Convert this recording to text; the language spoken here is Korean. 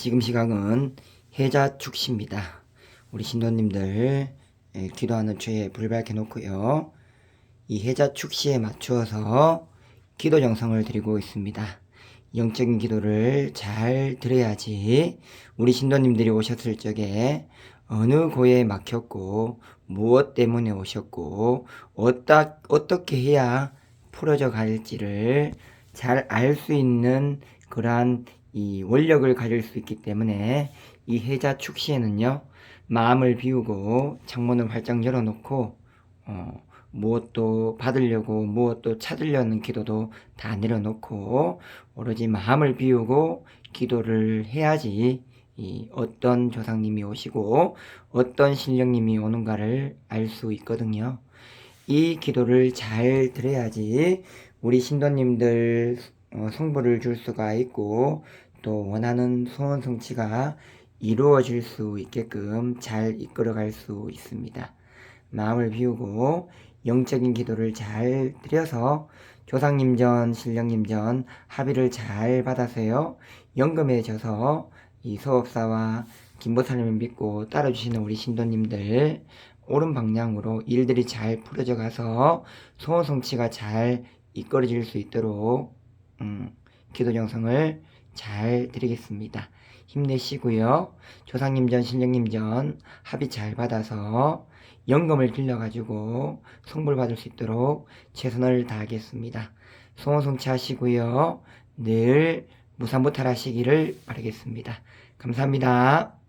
지금 시각은 해자 축시입니다. 우리 신도님들 예, 기도하는 주에 불 밝혀 놓고요. 이 해자 축시에 맞추어서 기도 정성을 드리고 있습니다. 영적인 기도를 잘 드려야지 우리 신도님들이 오셨을 적에 어느 고에 막혔고 무엇 때문에 오셨고 어따, 어떻게 해야 풀어져 갈지를 잘 알 수 있는 그러한 이 원력을 가질 수 있기 때문에 이 해자 축시에는요 마음을 비우고 창문을 활짝 열어놓고 어, 무엇도 받으려고 무엇도 찾으려는 기도도 다 내려놓고 오로지 마음을 비우고 기도를 해야지 이 어떤 조상님이 오시고 어떤 신령님이 오는가를 알 수 있거든요. 이 기도를 잘 드려야지 우리 신도님들 어, 성부를 줄 수가 있고 또 원하는 소원 성취가 이루어질 수 있게끔 잘 이끌어갈 수 있습니다. 마음을 비우고 영적인 기도를 잘 드려서 조상님 전, 신령님 전 합의를 잘 받아서요. 연금해져서 이 소업사와 김보살님을 믿고 따라주시는 우리 신도님들 옳은 방향으로 일들이 잘 풀어져 가서 소원 성취가 잘 이끌어질 수 있도록 음, 기도 정성을 잘 드리겠습니다. 힘내시고요. 조상님 전, 신령님 전 합의 잘 받아서 연금을 빌려가지고 성불 받을 수 있도록 최선을 다하겠습니다. 소원 성취 하시고요. 늘 무사무탈하시기를 바라겠습니다. 감사합니다.